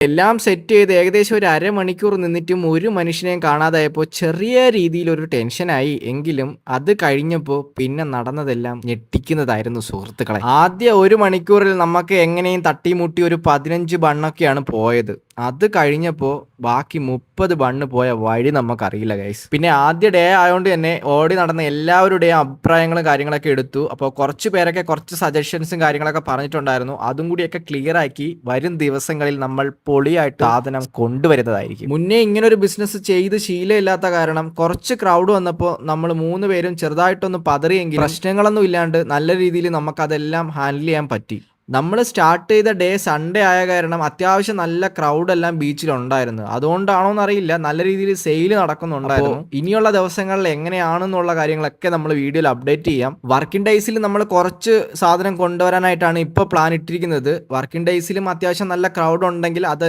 എല്ലാം സെറ്റ് ചെയ്ത് ഏകദേശം ഒരു അരമണിക്കൂർ നിന്നിട്ടും ഒരു മനുഷ്യനെയും കാണാതായപ്പോൾ ചെറിയ രീതിയിൽ ഒരു ടെൻഷനായി എങ്കിലും അത് കഴിഞ്ഞപ്പോൾ പിന്നെ നടന്നതെല്ലാം ഞെട്ടിക്കുന്നതായിരുന്നു സുഹൃത്തുക്കളെ. ആദ്യ ഒരു മണിക്കൂറിൽ നമുക്ക് എങ്ങനെയും തട്ടിമുട്ടി ഒരു പതിനഞ്ച് ബണ്ണൊക്കെയാണ് പോയത്. അത് കഴിഞ്ഞപ്പോൾ ബാക്കി മുപ്പത് ബണ്ണ് പോയ വഴി നമുക്കറിയില്ല ഗൈസ് പിന്നെ ആദ്യ ഡേ ആയതുകൊണ്ട് തന്നെ ഓടി നടന്ന എല്ലാവരുടെയും അഭിപ്രായങ്ങളും കാര്യങ്ങളൊക്കെ എടുത്തു. അപ്പോൾ കുറച്ച് പേരൊക്കെ കുറച്ച് സജഷൻസും കാര്യങ്ങളൊക്കെ പറഞ്ഞിട്ടുണ്ടായിരുന്നു. അതും കൂടിയൊക്കെ ക്ലിയർ ആക്കി വരും ദിവസങ്ങളിൽ നമ്മൾ പൊളിയായിട്ട് സാധനം കൊണ്ടുവരുന്നതായിരിക്കും. മുന്നേ ഇങ്ങനെ ഒരു ബിസിനസ് ചെയ്ത് ശീലമില്ലാത്ത കാരണം കുറച്ച് ക്രൗഡ് വന്നപ്പോൾ നമ്മൾ മൂന്ന് പേരും ചെറുതായിട്ടൊന്ന് പതറിയെങ്കിൽ പ്രശ്നങ്ങളൊന്നും ഇല്ലാണ്ട് നല്ല രീതിയിൽ നമുക്കതെല്ലാം ഹാൻഡിൽ ചെയ്യാൻ പറ്റി. നമ്മൾ സ്റ്റാർട്ട് ചെയ്ത ഡേ സൺഡേ ആയ കാരണം അത്യാവശ്യം നല്ല ക്രൗഡ് എല്ലാം ബീച്ചിൽ ബീച്ചിലുണ്ടായിരുന്നു അതുകൊണ്ടാണോ എന്നറിയില്ല നല്ല രീതിയിൽ സെയിൽ നടക്കുന്നുണ്ടായിരുന്നു. ഇനിയുള്ള ദിവസങ്ങളിൽ എങ്ങനെയാണെന്നുള്ള കാര്യങ്ങളൊക്കെ നമ്മൾ വീഡിയോയിൽ അപ്ഡേറ്റ് ചെയ്യാം. വർക്കിംഗ് ഡേയ്സിൽ നമ്മൾ കുറച്ച് സാധനം കൊണ്ടുവരാനായിട്ടാണ് ഇപ്പോൾ പ്ലാൻ ഇട്ടിരിക്കുന്നത്. വർക്കിംഗ് ഡേയ്സിലും അത്യാവശ്യം നല്ല ക്രൗഡ് ഉണ്ടെങ്കിൽ അത്